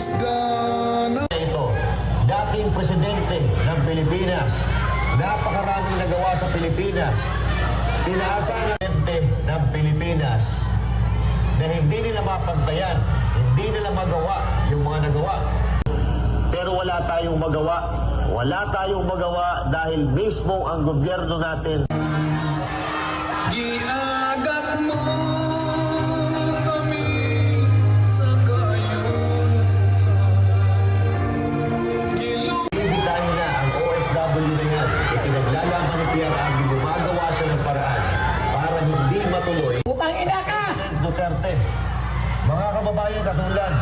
Ito, dating presidente ng Pilipinas, napakaraming nagawa sa Pilipinas. Tinaasa ng ng Pilipinas na hindi nila mapagbayan, hindi nila magawa yung mga nagawa. Pero wala tayong magawa. Wala tayong magawa dahil mismo ang gobyerno natin. Pierre Agui gumagawa siya ng paraan para hindi matuloy Putang ina ka! Duterte. Mga kababayan katulad